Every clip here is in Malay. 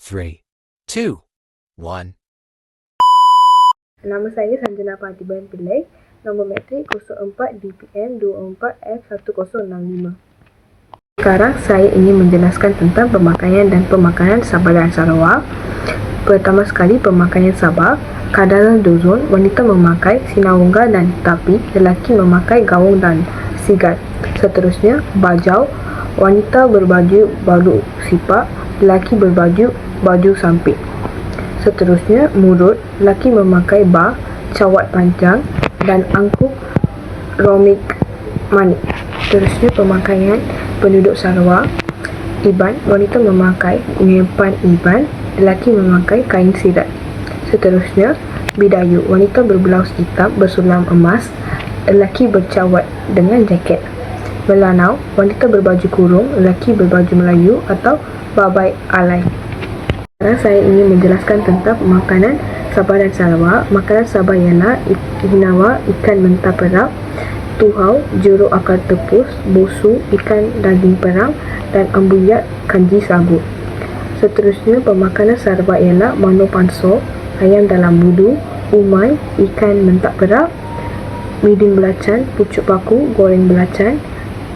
three, two, one. Nama saya Sanjana Patiban Pillai. Nombor matrik 04 DPM 24F1065. Sekarang saya ingin menjelaskan tentang pemakaian dan pemakanan Sabah dan Sarawak. Pertama sekali pemakaian Sabah. Kadar duzun, wanita memakai sinawungga dan tapi lelaki memakai gaung dan sigat. Seterusnya, bajau, wanita berbaju balu sipak, lelaki berbaju baju samping. Seterusnya, murut, lelaki memakai bar, cawat panjang dan angkuh romik manik. Seterusnya, pemakaian penduduk Sarawak. Iban, wanita memakai nyimpan iban, lelaki memakai kain sirat. Seterusnya, bidayu, wanita berblaus hitam bersulam emas, lelaki bercawat dengan jaket. Melanau, wanita berbaju kurung, lelaki berbaju Melayu atau babai alai. Sekarang saya ingin menjelaskan tentang makanan Sabah dan Sarawak. Makanan Sabah ialah hinawa, ikan mentah perap, tuhau, jeruk akar tepus, busu, ikan daging perang dan ambuyat kanji sagu. Seterusnya, pemakanan Sarawak ialah mano panso, ayam dalam budu, umai, ikan mentah perap, midin belacan, pucuk paku, goreng belacan,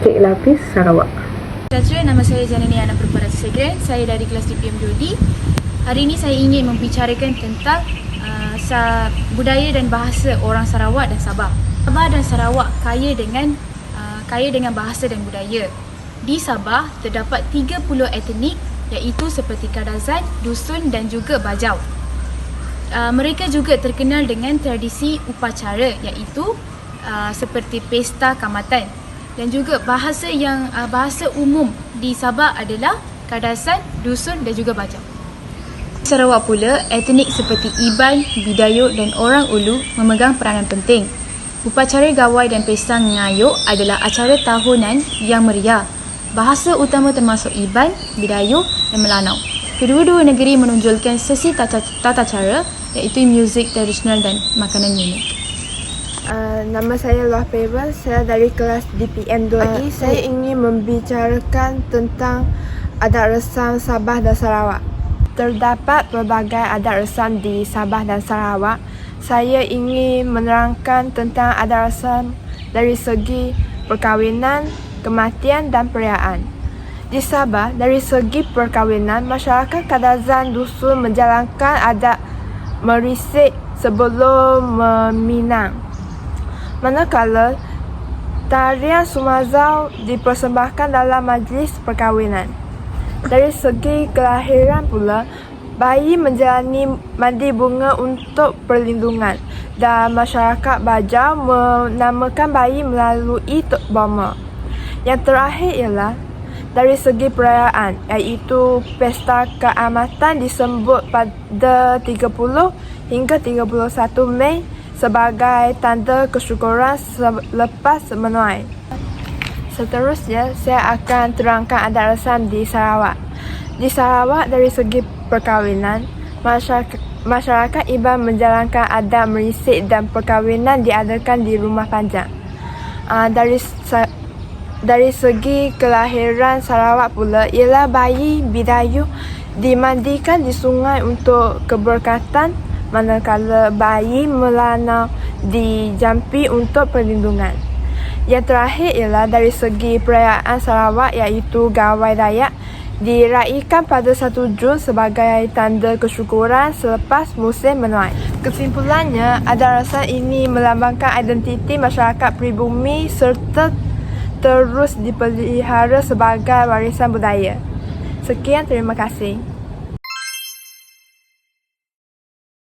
kek lapis Sarawak. Sejahtera, nama saya Janani Anak Perempuan Segren. Saya dari kelas DPM 2D. Hari ini saya ingin membicarakan tentang uh, budaya dan bahasa orang Sarawak dan Sabah. Sabah dan Sarawak kaya dengan uh, kaya dengan bahasa dan budaya. Di Sabah terdapat 30 etnik iaitu seperti Kadazan, Dusun dan juga Bajau. Uh, mereka juga terkenal dengan tradisi upacara iaitu uh, seperti pesta kamatan dan juga bahasa yang uh, bahasa umum di Sabah adalah Kadasan, Dusun dan juga Bajau. Sarawak pula, etnik seperti Iban, Bidayuh dan orang Ulu memegang peranan penting. Upacara gawai dan pesta ngayuk adalah acara tahunan yang meriah. Bahasa utama termasuk Iban, Bidayuh dan Melanau. Kedua-dua negeri menonjolkan sesi tata, tata cara iaitu muzik tradisional dan makanan unik. Uh, nama saya Luah Pebel, saya dari kelas DPM 2E. Uh, saya ingin membicarakan tentang adat resam Sabah dan Sarawak. Terdapat pelbagai adat resam di Sabah dan Sarawak. Saya ingin menerangkan tentang adat resam dari segi perkahwinan, kematian dan perayaan. Di Sabah, dari segi perkahwinan, masyarakat Kadazan Dusun menjalankan adat merisik sebelum meminang. Manakala tarian Sumazau dipersembahkan dalam majlis perkahwinan. Dari segi kelahiran pula, bayi menjalani mandi bunga untuk perlindungan dan masyarakat Bajau menamakan bayi melalui Tok Bama. Yang terakhir ialah dari segi perayaan iaitu pesta keamatan disebut pada 30 hingga 31 Mei sebagai tanda kesyukuran selepas menuai. Seterusnya, saya akan terangkan adat resam di Sarawak. Di Sarawak, dari segi perkahwinan, masyarakat, Iban menjalankan adat merisik dan perkahwinan diadakan di rumah panjang. Uh, dari dari segi kelahiran Sarawak pula ialah bayi bidayuh dimandikan di sungai untuk keberkatan manakala bayi melana dijampi untuk perlindungan. Yang terakhir ialah dari segi perayaan Sarawak iaitu Gawai Dayak diraikan pada 1 Jun sebagai tanda kesyukuran selepas musim menuai. Kesimpulannya, adat rasa ini melambangkan identiti masyarakat pribumi serta terus dipelihara sebagai warisan budaya. Sekian, terima kasih.